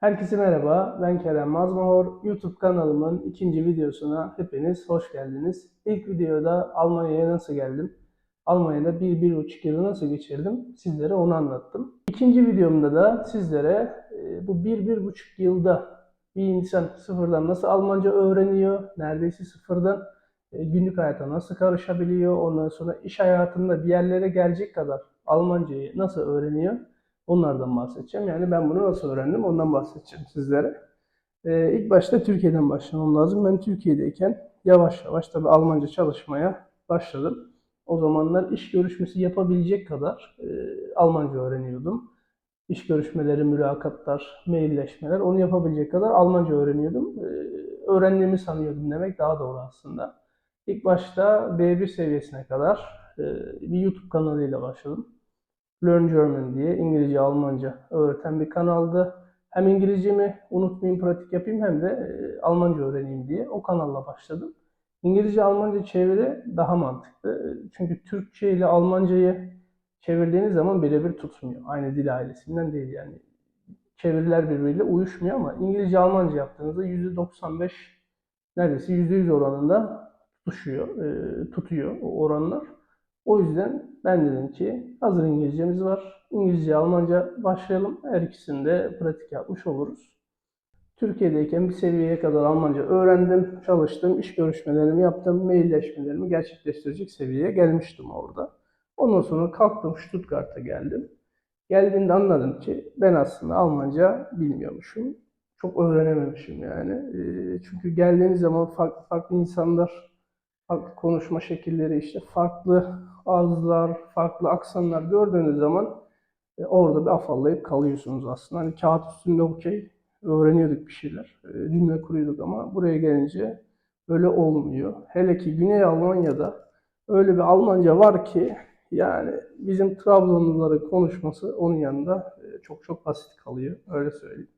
Herkese merhaba, ben Kerem Mazmahor. YouTube kanalımın ikinci videosuna hepiniz hoş geldiniz. İlk videoda Almanya'ya nasıl geldim, Almanya'da bir, bir buçuk yılı nasıl geçirdim sizlere onu anlattım. İkinci videomda da sizlere e, bu bir, bir buçuk yılda bir insan sıfırdan nasıl Almanca öğreniyor, neredeyse sıfırdan e, günlük hayata nasıl karışabiliyor, ondan sonra iş hayatında bir yerlere gelecek kadar Almancayı nasıl öğreniyor Onlardan bahsedeceğim. Yani ben bunu nasıl öğrendim ondan bahsedeceğim sizlere. Ee, ilk başta Türkiye'den başlamam lazım. Ben Türkiye'deyken yavaş yavaş tabii Almanca çalışmaya başladım. O zamanlar iş görüşmesi yapabilecek kadar e, Almanca öğreniyordum. İş görüşmeleri, mülakatlar, mailleşmeler onu yapabilecek kadar Almanca öğreniyordum. E, öğrendiğimi sanıyordum demek daha doğru aslında. İlk başta B1 seviyesine kadar e, bir YouTube kanalıyla başladım. Learn German diye İngilizce, Almanca öğreten bir kanaldı. Hem İngilizcemi unutmayayım, pratik yapayım hem de e, Almanca öğreneyim diye o kanalla başladım. İngilizce, Almanca çeviri daha mantıklı. Çünkü Türkçe ile Almancayı çevirdiğiniz zaman birebir tutmuyor. Aynı dil ailesinden değil yani. Çeviriler birbiriyle uyuşmuyor ama İngilizce, Almanca yaptığınızda %95 neredeyse %100 oranında tutuşuyor, e, tutuyor o oranlar. O yüzden ben dedim ki hazır İngilizcemiz var. İngilizce, Almanca başlayalım. Her ikisini de pratik yapmış oluruz. Türkiye'deyken bir seviyeye kadar Almanca öğrendim, çalıştım, iş görüşmelerimi yaptım, mailleşmelerimi gerçekleştirecek seviyeye gelmiştim orada. Ondan sonra kalktım Stuttgart'a geldim. Geldiğimde anladım ki ben aslında Almanca bilmiyormuşum. Çok öğrenememişim yani. Çünkü geldiğiniz zaman farklı farklı insanlar farklı konuşma şekilleri, işte farklı ağızlar, farklı aksanlar gördüğünüz zaman e, orada bir afallayıp kalıyorsunuz aslında. Hani kağıt üstünde okey öğreniyorduk bir şeyler, e, cümle kuruyorduk ama buraya gelince öyle olmuyor. Hele ki Güney Almanya'da öyle bir Almanca var ki yani bizim Trabzonluları konuşması onun yanında e, çok çok basit kalıyor. Öyle söyleyeyim.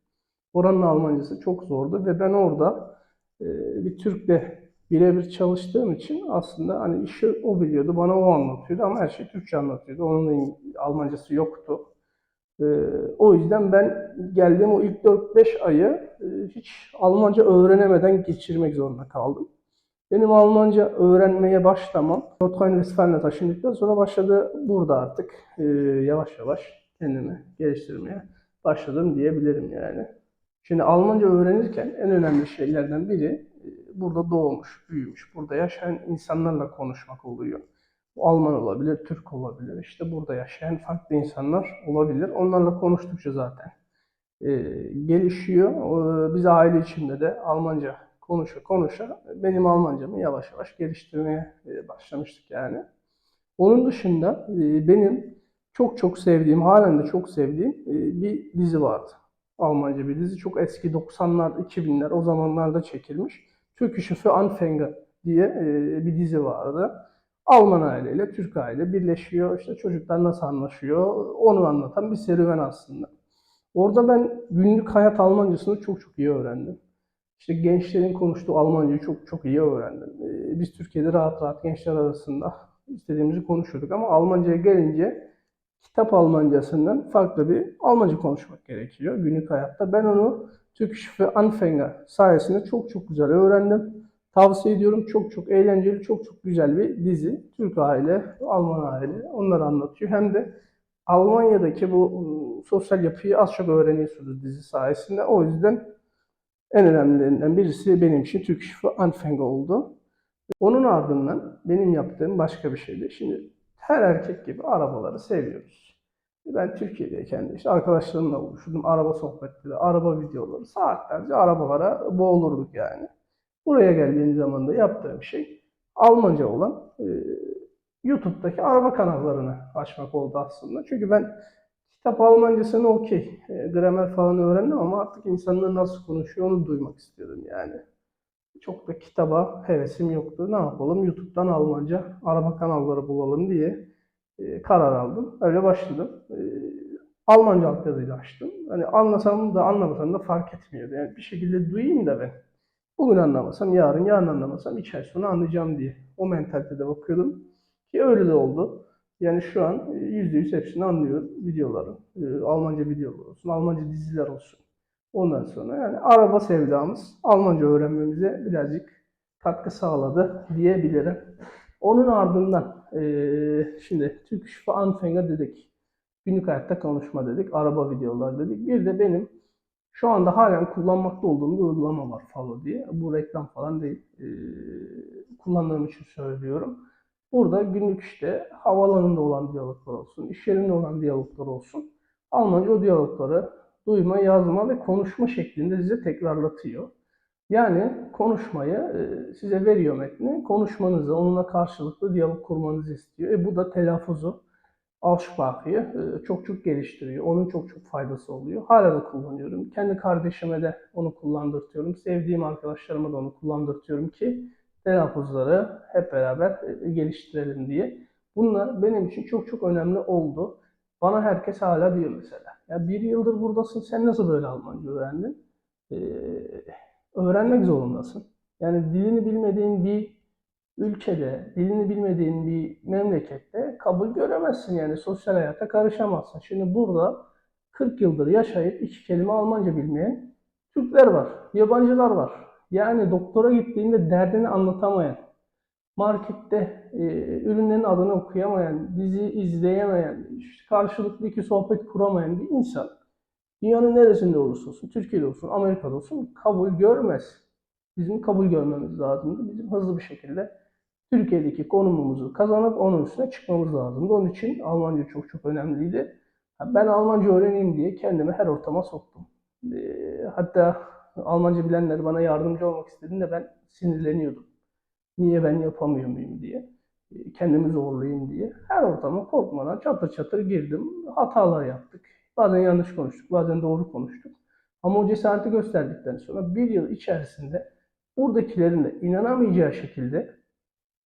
Oranın Almancası çok zordu ve ben orada e, bir Türk'le birebir çalıştığım için aslında hani işi o biliyordu, bana o anlatıyordu ama her şey Türkçe anlatıyordu. Onun Almancası yoktu. Ee, o yüzden ben geldiğim o ilk 4-5 ayı e, hiç Almanca öğrenemeden geçirmek zorunda kaldım. Benim Almanca öğrenmeye başlamam Nordrhein-Westfalen'e taşındıktan sonra başladı burada artık e, yavaş yavaş kendimi geliştirmeye başladım diyebilirim yani. Şimdi Almanca öğrenirken en önemli şeylerden biri burada doğmuş, büyümüş, burada yaşayan insanlarla konuşmak oluyor. Bu Alman olabilir, Türk olabilir, işte burada yaşayan farklı insanlar olabilir. Onlarla konuştukça zaten e, gelişiyor. E, biz aile içinde de Almanca konuşa konuşa benim Almancamı yavaş yavaş geliştirmeye e, başlamıştık yani. Onun dışında e, benim çok çok sevdiğim, halen de çok sevdiğim e, bir dizi vardı. Almanca bir dizi. Çok eski 90'lar, 2000'ler o zamanlarda çekilmiş. Türkische für Anfänger diye e, bir dizi vardı. Alman aileyle Türk aile birleşiyor. İşte çocuklar nasıl anlaşıyor onu anlatan bir serüven aslında. Orada ben günlük hayat Almancasını çok çok iyi öğrendim. İşte gençlerin konuştuğu Almancayı çok çok iyi öğrendim. E, biz Türkiye'de rahat rahat gençler arasında istediğimizi konuşuyorduk ama Almanca'ya gelince kitap Almancasından farklı bir Almanca konuşmak gerekiyor günlük hayatta. Ben onu Türkçe ve Anfänger sayesinde çok çok güzel öğrendim. Tavsiye ediyorum. Çok çok eğlenceli, çok çok güzel bir dizi. Türk aile, Alman aile onları anlatıyor. Hem de Almanya'daki bu ıı, sosyal yapıyı az çok öğreniyorsunuz dizi sayesinde. O yüzden en önemlilerinden birisi benim için Türkçe ve Anfänger oldu. Onun ardından benim yaptığım başka bir şeydi. Şimdi her erkek gibi arabaları seviyoruz. Ben Türkiye'deyken de işte arkadaşlarımla buluşurdum. Araba sohbetleri, araba videoları, saatlerce arabalara boğulurduk yani. Buraya geldiğim zaman da yaptığım şey Almanca olan e, YouTube'daki araba kanallarını açmak oldu aslında. Çünkü ben kitap Almancasını okey, e, gramer falan öğrendim ama artık insanlar nasıl konuşuyor onu duymak istiyordum yani. Çok da kitaba hevesim yoktu. Ne yapalım? YouTube'dan Almanca araba kanalları bulalım diye e, karar aldım. Öyle başladım. E, Almanca altyazıyla açtım. Hani anlasam da anlamasam da fark etmiyordu. Yani bir şekilde duyayım da ben. Bugün anlamasam yarın, yarın anlamasam iki ay sonra anlayacağım diye. O mentalitede bakıyordum. Ki öyle de oldu. Yani şu an %100 hepsini anlıyorum. Videoların, e, Almanca videolar olsun, Almanca diziler olsun. Ondan sonra yani araba sevdamız Almanca öğrenmemize birazcık katkı sağladı diyebilirim. Onun ardından eee, şimdi Türk Anfänger dedik. Günlük hayatta konuşma dedik. Araba videolar dedik. Bir de benim şu anda halen kullanmakta olduğum bir uygulama var Follow diye. Bu reklam falan değil. Eee, kullandığım için söylüyorum. Burada günlük işte havalanında olan diyaloglar olsun, iş yerinde olan diyaloglar olsun. Almanca o diyalogları duyma, yazma ve konuşma şeklinde size tekrarlatıyor. Yani konuşmayı e, size veriyor metni, konuşmanızı, onunla karşılıklı diyalog kurmanızı istiyor. E bu da telaffuzu, Aussprache'yi e, çok çok geliştiriyor. Onun çok çok faydası oluyor. Hala da kullanıyorum. Kendi kardeşime de onu kullandırtıyorum. Sevdiğim arkadaşlarıma da onu kullandırtıyorum ki telaffuzları hep beraber e, geliştirelim diye. Bunlar benim için çok çok önemli oldu. Bana herkes hala diyor mesela. Ya bir yıldır buradasın sen nasıl böyle Almanca öğrendin? Ee, öğrenmek zorundasın. Yani dilini bilmediğin bir ülkede, dilini bilmediğin bir memlekette kabul göremezsin. Yani sosyal hayata karışamazsın. Şimdi burada 40 yıldır yaşayıp iki kelime Almanca bilmeyen Türkler var, yabancılar var. Yani doktora gittiğinde derdini anlatamayan, markette e, ürünlerin adını okuyamayan, dizi izleyemeyen, karşılıklı iki sohbet kuramayan bir insan dünyanın neresinde olursa olsun, Türkiye'de olsun, Amerika'da olsun kabul görmez. Bizim kabul görmemiz lazımdı. Bizim hızlı bir şekilde Türkiye'deki konumumuzu kazanıp onun üstüne çıkmamız lazımdı. Onun için Almanca çok çok önemliydi. Ben Almanca öğreneyim diye kendimi her ortama soktum. E, Hatta Almanca bilenler bana yardımcı olmak istediğinde ben sinirleniyordum. Niye ben yapamıyor muyum diye. Kendimi zorlayayım diye. Her ortama korkmadan çatır çatır girdim. Hatalar yaptık. Bazen yanlış konuştuk, bazen doğru konuştuk. Ama o cesareti gösterdikten sonra bir yıl içerisinde buradakilerin de inanamayacağı şekilde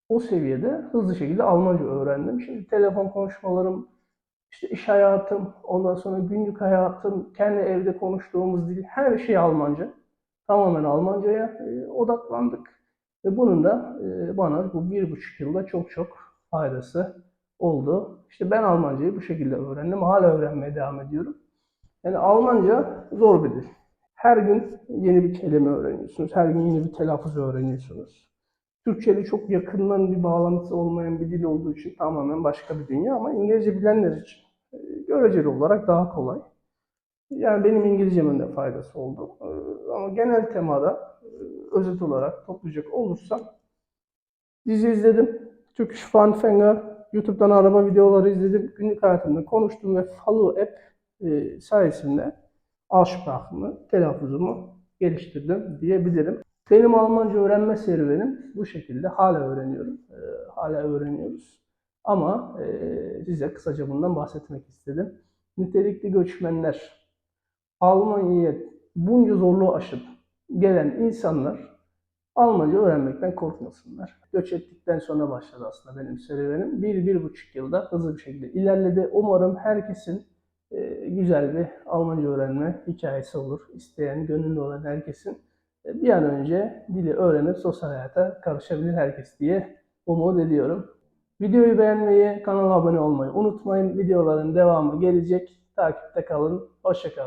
o seviyede hızlı şekilde Almanca öğrendim. Şimdi telefon konuşmalarım, işte iş hayatım, ondan sonra günlük hayatım, kendi evde konuştuğumuz dil, her şey Almanca. Tamamen Almanca'ya e, odaklandık. Ve bunun da e, bana bu bir buçuk yılda çok çok faydası oldu. İşte ben Almancayı bu şekilde öğrendim. Hala öğrenmeye devam ediyorum. Yani Almanca zor bir dil. Her gün yeni bir kelime öğreniyorsunuz. Her gün yeni bir telaffuz öğreniyorsunuz. Türkçe ile çok yakından bir bağlantısı olmayan bir dil olduğu için tamamen başka bir dünya ama İngilizce bilenler için e, göreceli olarak daha kolay. Yani benim İngilizcemin de faydası oldu. E, Ama genel temada e, özet olarak toplayacak olursam dizi izledim. Türk İş Funfanger, YouTube'dan araba videoları izledim. Günlük hayatımda konuştum ve Follow App e, sayesinde Aussprache'ımı, telaffuzumu geliştirdim diyebilirim. Benim Almanca öğrenme serüvenim bu şekilde. Hala öğreniyorum. E, hala öğreniyoruz. Ama e, size kısaca bundan bahsetmek istedim. Nitelikli göçmenler, Almanya'ya bunca zorluğu aşıp gelen insanlar Almanca öğrenmekten korkmasınlar. Göç ettikten sonra başladı aslında benim serüvenim. Bir, bir buçuk yılda hızlı bir şekilde ilerledi. Umarım herkesin e, güzel bir Almanca öğrenme hikayesi olur. İsteyen, gönüllü olan herkesin e, bir an önce dili öğrenip sosyal hayata karışabilir herkes diye umut ediyorum. Videoyu beğenmeyi, kanala abone olmayı unutmayın. Videoların devamı gelecek. Takipte kalın. Hoşçakalın.